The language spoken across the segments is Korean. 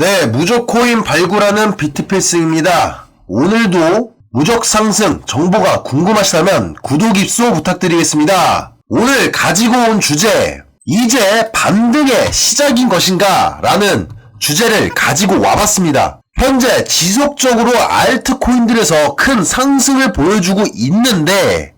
네, 무적코인 발굴하는 비트필스입니다. 오늘도 무적 상승 정보가 궁금하시다면 구독 입소 부탁드리겠습니다. 오늘 가지고 온 주제, 이제 반등의 시작인 것인가? 라는 주제를 가지고 와봤습니다. 현재 지속적으로 알트코인들에서 큰 상승을 보여주고 있는데,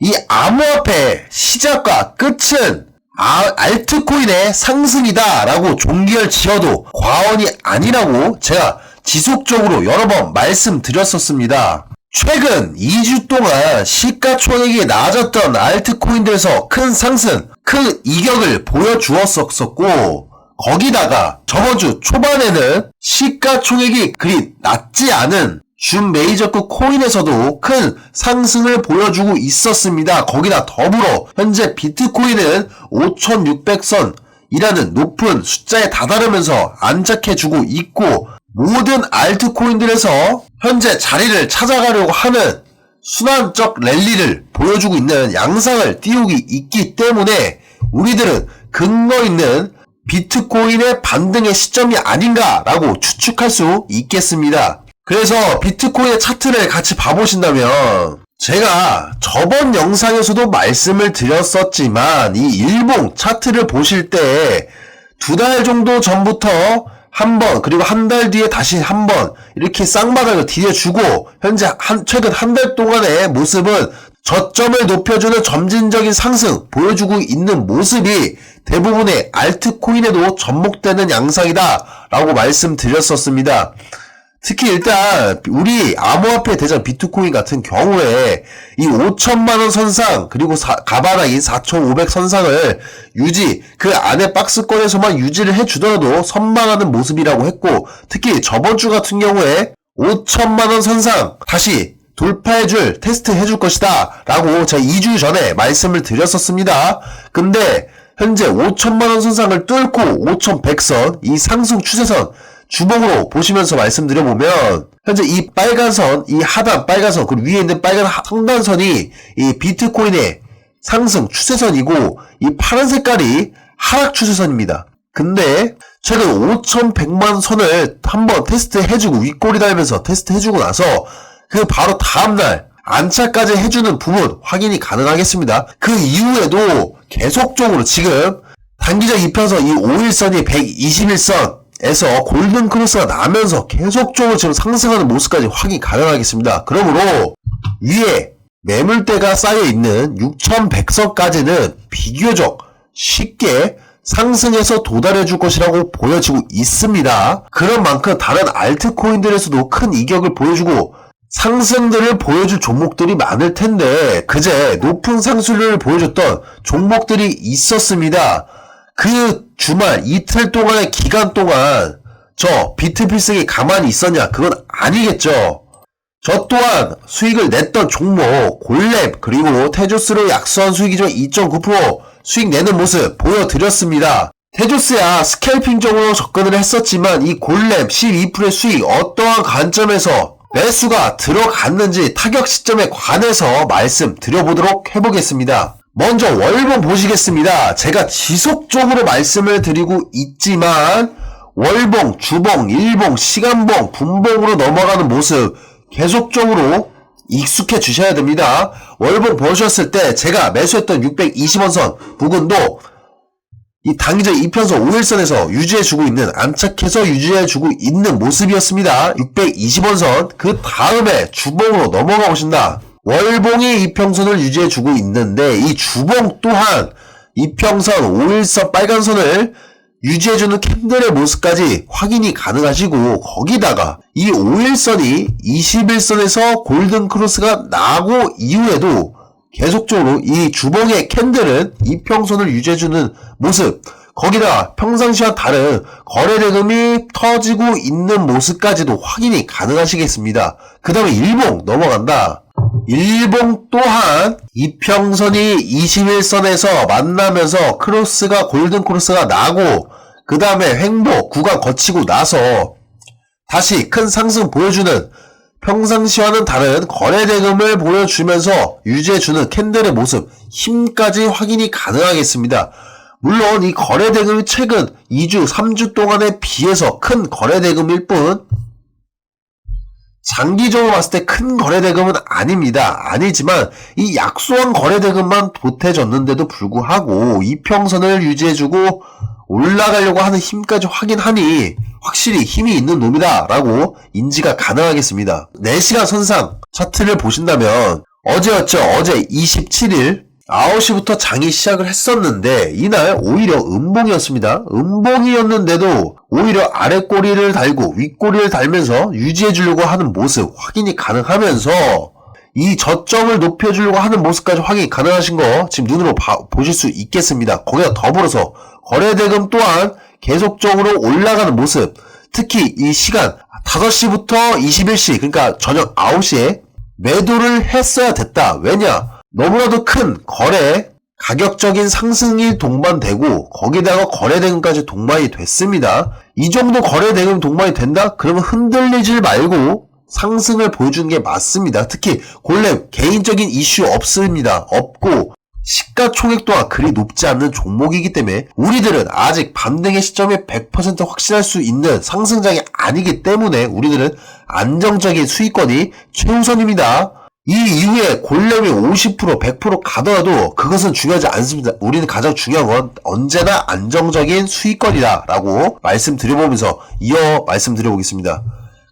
이 암호화폐 시작과 끝은 아, 알트코인의 상승이다 라고 종기를 지어도 과언이 아니라고 제가 지속적으로 여러 번 말씀드렸었습니다. 최근 2주 동안 시가총액이 낮았던 알트코인들에서 큰 상승, 큰 이격을 보여주었었고 거기다가 저번 주 초반에는 시가총액이 그리 낮지 않은 준 메이저급 코인에서도 큰 상승을 보여주고 있었습니다. 거기다 더불어 현재 비트코인은 5600선 이라는 높은 숫자에 다다르면서 안착해주고 있고 모든 알트코인들에서 현재 자리를 찾아가려고 하는 순환적 랠리를 보여주고 있는 양상을 띄우기 있기 때문에 우리들은 근거 있는 비트코인의 반등의 시점이 아닌가라고 추측할 수 있겠습니다. 그래서 비트코인의 차트를 같이 봐보신다면 제가 저번 영상에서도 말씀을 드렸었지만 이 일봉 차트를 보실 때 두 달 정도 전부터 한 번 그리고 한 달 뒤에 다시 한 번 이렇게 쌍바닥을 디뎌주고 현재 한 최근 한 달 동안의 모습은 저점을 높여주는 점진적인 상승 보여주고 있는 모습이 대부분의 알트코인에도 접목되는 양상이다 라고 말씀드렸었습니다. 특히 일단 우리 암호화폐 대장 비트코인 같은 경우에 이 5천만 원 선상 그리고 사, 가바라인 4,500 선상을 유지 그 안에 박스권에서만 유지를 해주더라도 선방하는 모습이라고 했고 특히 저번 주 같은 경우에 5천만 원 선상 다시 돌파해줄 테스트 해줄 것이다 라고 제가 2주 전에 말씀을 드렸었습니다. 근데 현재 5천만원 선상을 뚫고 5,100선 이 상승 추세선 주봉으로 보시면서 말씀드려 보면 현재 이 빨간 선, 이 하단 빨간 선, 그리고 위에 있는 빨간 하- 상단선이 이 비트코인의 상승 추세선이고 이 파란 색깔이 하락 추세선입니다. 근데 최근 5,100만 선을 한번 테스트 해주고 윗꼬리 달면서 테스트 해주고 나서 그 바로 다음날 안착까지 해주는 부분 확인이 가능하겠습니다. 그 이후에도 계속적으로 지금 단기적 이평선 이 5일선이 121선 에서 골든 크로스가 나면서 계속적으로 지금 상승하는 모습까지 확인 가능하겠습니다. 그러므로 위에 매물대가 쌓여 있는 6100선까지는 비교적 쉽게 상승해서 도달해 줄 것이라고 보여지고 있습니다. 그런 만큼 다른 알트코인들에서도 큰 이격을 보여주고 상승들을 보여줄 종목들이 많을 텐데 그제 높은 상승률을 보여줬던 종목들이 있었습니다. 그 주말 이틀 동안의 기간 동안 저 비트필승이 가만히 있었냐 그건 아니겠죠. 저 또한 수익을 냈던 종목 골랩 그리고 테조스로 약수한 수익이 좀2.9% 수익 내는 모습 보여드렸습니다. 테조스야 스캘핑적으로 접근을 했었지만 이 골랩 12%의 수익 어떠한 관점에서 매수가 들어갔는지 타격 시점에 관해서 말씀드려보도록 해보겠습니다. 먼저 월봉 보시겠습니다. 제가 지속적으로 말씀을 드리고 있지만 월봉, 주봉, 일봉, 시간봉, 분봉으로 넘어가는 모습 계속적으로 익숙해 주셔야 됩니다. 월봉 보셨을 때 제가 매수했던 620원 선 부근도 이 단기적 이편선 5일선에서 유지해주고 있는 안착해서 유지해주고 있는 모습이었습니다. 620원선 그 다음에 주봉으로 넘어가 보신다. 월봉이 이평선을 유지해주고 있는데 이 주봉 또한 이평선 5일선 빨간선을 유지해주는 캔들의 모습까지 확인이 가능하시고 거기다가 이 5일선이 21선에서 골든 크로스가 나고 이후에도 계속적으로 이 주봉의 캔들은 이평선을 유지해주는 모습 거기다 평상시와 다른 거래 대금이 터지고 있는 모습까지도 확인이 가능하시겠습니다. 그 다음에 일봉 넘어간다. 일봉 또한 이평선이 21선에서 만나면서 크로스가 골든 크로스가 나고 그 다음에 횡보 구간 거치고 나서 다시 큰 상승 보여주는 평상시와는 다른 거래 대금을 보여주면서 유지해주는 캔들의 모습, 힘까지 확인이 가능하겠습니다. 물론 이 거래 대금이 최근 2주, 3주 동안에 비해서 큰 거래 대금일 뿐 장기적으로 봤을 때 큰 거래 대금은 아닙니다. 아니지만 이 약소한 거래 대금만 보태졌는데도 불구하고 이평선을 유지해주고 올라가려고 하는 힘까지 확인하니 확실히 힘이 있는 놈이다라고 인지가 가능하겠습니다. 4시간 선상 차트를 보신다면 어제였죠. 어제 27일 9시부터 장이 시작을 했었는데 이날 오히려 음봉이었습니다. 음봉이었는데도 오히려 아래 꼬리를 달고 윗꼬리를 달면서 유지해 주려고 하는 모습 확인이 가능하면서 이 저점을 높여주려고 하는 모습까지 확인이 가능하신 거 지금 눈으로 봐- 보실 수 있겠습니다. 거기다 더불어서 거래대금 또한 계속적으로 올라가는 모습 특히 이 시간 5시부터 21시 그러니까 저녁 9시에 매도를 했어야 됐다. 왜냐? 너무나도 큰 거래 가격적인 상승이 동반되고 거기다가 거래 대금까지 동반이 됐습니다. 이 정도 거래 대금 동반이 된다? 그러면 흔들리질 말고 상승을 보여주는 게 맞습니다. 특히 골렘 개인적인 이슈 없습니다. 없고 시가총액 또한 그리 높지 않는 종목이기 때문에 우리들은 아직 반등의 시점에 100% 확신할 수 있는 상승장이 아니기 때문에 우리들은 안정적인 수익권이 최우선입니다. 이 이후에 골렘이 50% 100% 가더라도 그것은 중요하지 않습니다. 우리는 가장 중요한 건 언제나 안정적인 수익권이다라고 말씀드려보면서 이어 말씀드려보겠습니다.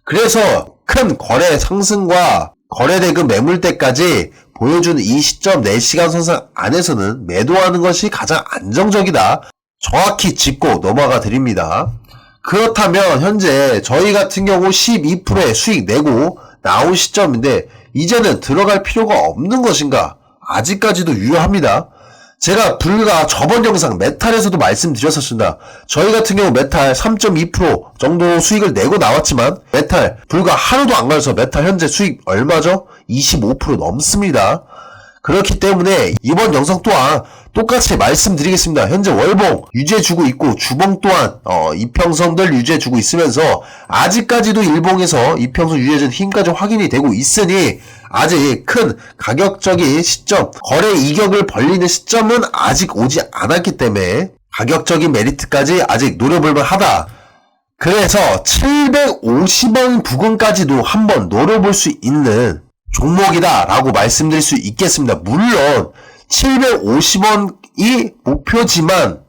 그래서 큰 거래 상승과 거래대금 매물대까지 보여주는 이 시점 4시간 선상 안에서는 매도하는 것이 가장 안정적이다. 정확히 짚고 넘어가 드립니다. 그렇다면 현재 저희 같은 경우 12%의 수익 내고 나온 시점인데 이제는 들어갈 필요가 없는 것인가? 아직까지도 유효합니다. 제가 불과 저번 영상 메탈에서도 말씀드렸었습니다. 저희 같은 경우 메탈 3.2% 정도 수익을 내고 나왔지만 메탈 불과 하루도 안 걸려서 메탈 현재 수익 얼마죠? 25% 넘습니다. 그렇기 때문에 이번 영상 또한 똑같이 말씀드리겠습니다. 현재 월봉 유지해주고 있고 주봉 또한 어, 이평선들 유지해주고 있으면서 아직까지도 일봉에서 이평선 유지해준 힘까지 확인이 되고 있으니 아직 큰 가격적인 시점 거래 이격을 벌리는 시점은 아직 오지 않았기 때문에 가격적인 메리트까지 아직 노려볼만 하다. 그래서 750원 부근까지도 한번 노려볼 수 있는 종목이다라고 말씀드릴 수 있겠습니다. 물론 750원이 목표지만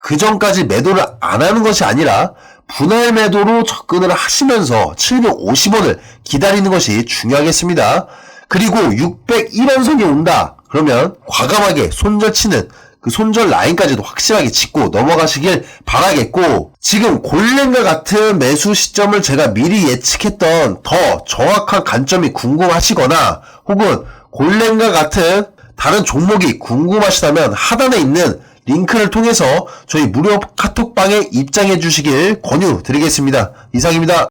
그 전까지 매도를 안 하는 것이 아니라 분할 매도로 접근을 하시면서 750원을 기다리는 것이 중요하겠습니다. 그리고 601원선이 온다. 그러면 과감하게 손절 치는 그 손절 라인까지도 확실하게 짚고 넘어가시길 바라겠고 지금 골렘과 같은 매수 시점을 제가 미리 예측했던 더 정확한 관점이 궁금하시거나 혹은 골렘과 같은 다른 종목이 궁금하시다면 하단에 있는 링크를 통해서 저희 무료 카톡방에 입장해 주시길 권유 드리겠습니다. 이상입니다.